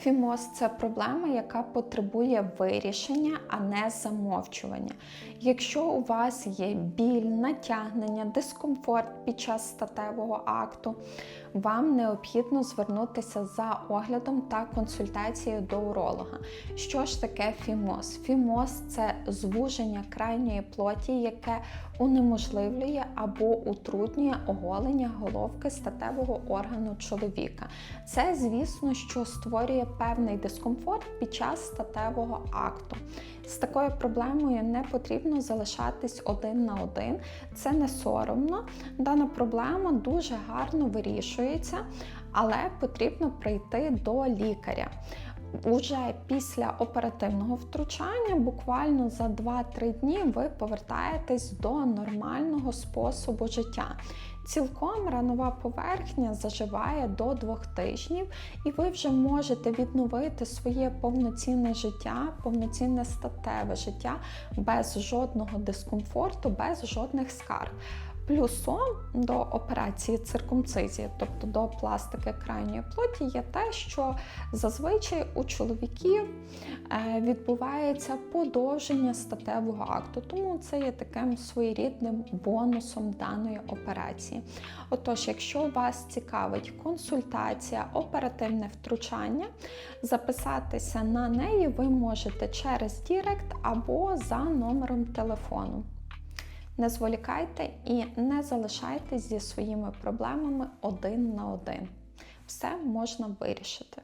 Фімоз це проблема, яка потребує вирішення, а не замовчування. Якщо у вас є біль, натягнення, дискомфорт під час статевого акту, вам необхідно звернутися за оглядом та консультацією до уролога. Що ж таке фімоз? Фімоз це звуження крайньої плоті, яке унеможливлює або утруднює оголення головки статевого органу чоловіка. Це, звісно, що створює певний дискомфорт під час статевого акту. З такою проблемою не потрібно залишатись один на один. Це не соромно. Дана проблема дуже гарно вирішується, але потрібно прийти до лікаря. Уже після оперативного втручання, буквально за 2-3 дні, ви повертаєтесь до нормального способу життя. Цілком ранова поверхня заживає до двох тижнів, і ви вже можете відновити своє повноцінне життя, повноцінне статеве життя без жодного дискомфорту, без жодних скарг. Плюсом до операції циркумцизії, тобто до пластики крайньої плоті, є те, що зазвичай у чоловіків е, відбувається подовження статевого акту, тому це є таким своєрідним бонусом даної операції. Отож, якщо вас цікавить консультація, оперативне втручання, записатися на неї ви можете через Дірект або за номером телефону. Не зволікайте і не залишайтесь зі своїми проблемами один на один. Все можна вирішити.